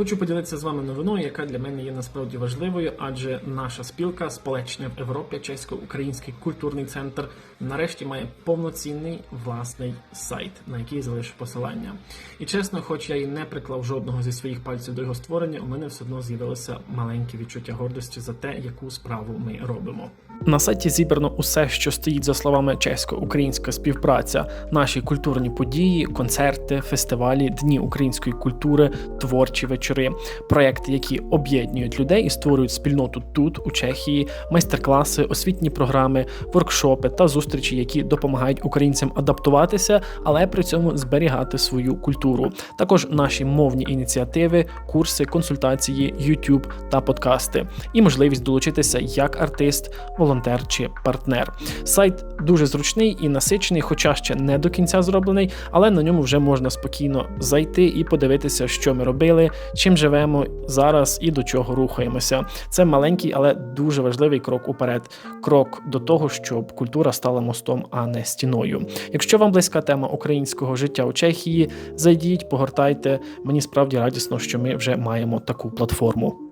Хочу поділитися з вами новиною, яка для мене є насправді важливою, адже наша спілка Сполечення в Європі, чесько-український культурний центр, нарешті має повноцінний власний сайт, на який залишу посилання. І чесно, хоч я і не приклав жодного зі своїх пальців до його створення, у мене все одно з'явилося маленьке відчуття гордості за те, яку справу ми робимо. На сайті зібрано усе, що стоїть за словами чесько-українська співпраця, наші культурні події, концерти, фестивалі, дні української культури, творчі вечори, проекти, які об'єднують людей і створюють спільноту тут, у Чехії, майстер-класи, освітні програми, воркшопи та зустрічі, які допомагають українцям адаптуватися, але при цьому зберігати свою культуру. Також наші мовні ініціативи, курси, консультації, YouTube та подкасти, і можливість долучитися як артист, волонтер чи партнер. Сайт дуже зручний і насичений, хоча ще не до кінця зроблений, але на ньому вже можна спокійно зайти і подивитися, що ми робили, чим живемо зараз і до чого рухаємося. Це маленький, але дуже важливий крок уперед. Крок до того, щоб культура стала мостом, а не стіною. Якщо вам близька тема українського життя у Чехії, зайдіть, погортайте. Мені справді радісно, що ми вже маємо таку платформу.